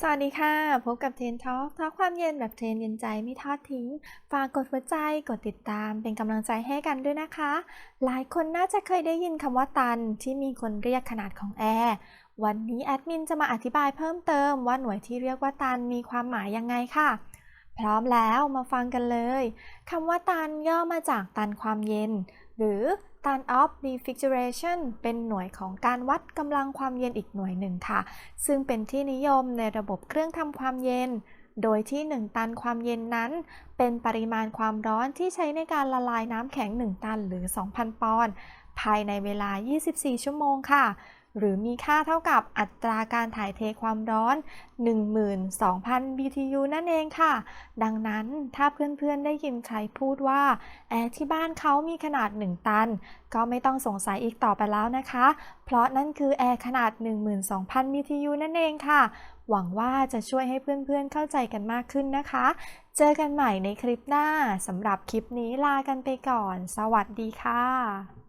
สวัสดีค่ะ พบกับเทนทอกท็อความเย็นแบบเทรนเย็นใจไม่ทอดทิ้ง ฝากกดหัวใจ กดติดตามเป็นกำลังใจให้กันด้วยนะคะ หลายคนน่าจะเคยได้ยินคำว่าตันที่มีคนเรียกขนาดของแอร์ วันนี้แอดมินจะมาอธิบายเพิ่มเติมว่าหน่วยที่เรียกว่าตันมีความหมายยังไงค่ะ พร้อมแล้วมาฟังกันเลย คำว่าตันย่อมาจากตันความเย็น หรือตัน of refrigeration เป็นหน่วยของการวัดกำลังความเย็นอีกหน่วยหนึ่งค่ะ ซึ่งเป็นที่นิยมในระบบเครื่องทำความเย็น โดยที่ 1 ตันความเย็นนั้น เป็นปริมาณความร้อนที่ใช้ในการละลายน้ำแข็ง 1 ตันหรือ 2,000 ปอนด์ภายในเวลา 24 ชั่วโมงค่ะ หรือมีค่าเท่ากับอัตราการถ่ายเทความร้อน 12,000 BTU นั่นเองค่ะ ดังนั้นถ้าเพื่อนๆได้ยินใครพูดว่าแอร์ที่บ้านเขามีขนาด 1 ตัน ก็ไม่ต้องสงสัยอีกต่อไปแล้วนะคะ เพราะนั่นคือแอร์ขนาด 12,000 BTU นั่นเองค่ะ หวังว่าจะช่วยให้เพื่อนๆเข้าใจกันมากขึ้นนะคะ เจอกันใหม่ในคลิปหน้าสำหรับคลิปนี้ลากันไปก่อน สวัสดีค่ะ